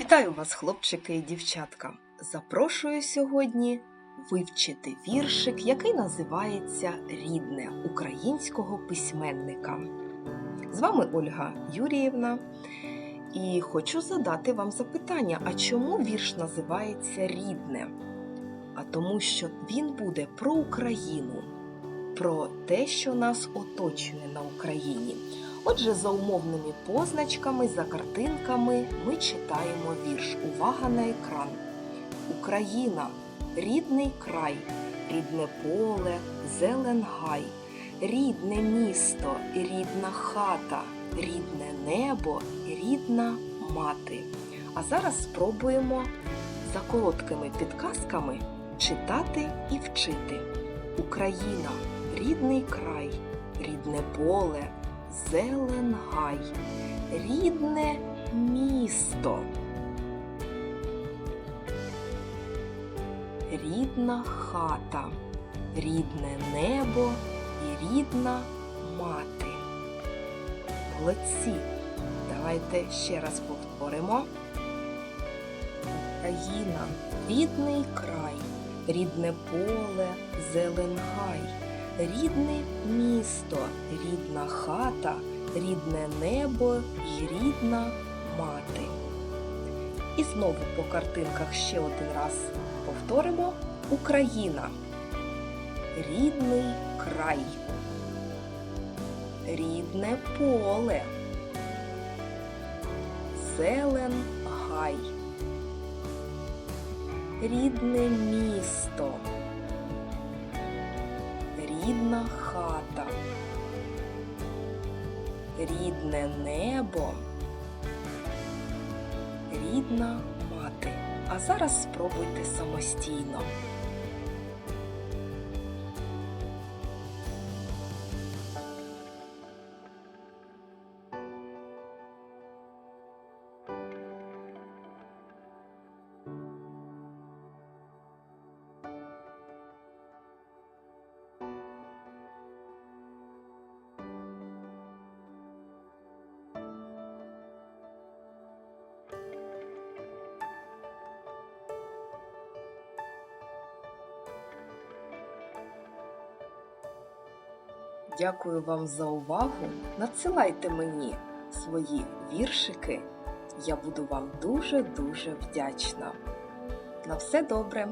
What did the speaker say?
Вітаю вас, хлопчики і дівчатка! Запрошую сьогодні вивчити віршик, який називається Рідне українського письменника. З вами Ольга Юріївна. І хочу задати вам запитання: а чому вірш називається Рідне? А тому, що він буде про Україну, про те, що нас оточує на Україні. Отже, за умовними позначками, за картинками ми читаємо вірш. Увага на екран. Україна, рідний край, рідне поле, зелен гай, рідне місто рідна хата, рідне небо рідна мати. А зараз спробуємо за короткими підказками читати і вчити. Україна, рідний край, рідне поле, зелен гай, рідне місто. Рідна хата, рідне небо і рідна мати. Молодці! Давайте ще раз повторимо. Україна, рідний край, рідне поле, зелен гай, рідне місто, рідна хата, рідне небо і рідна мати. І знову по картинках ще один раз повторимо Україна. Рідний край. Рідне поле. Зелен гай. Рідне місто. Рідна хата. Рідне небо. Рідна мати. А зараз спробуйте самостійно. Дякую вам за увагу. Надсилайте мені свої віршики. Я буду вам дуже-дуже вдячна. На все добре!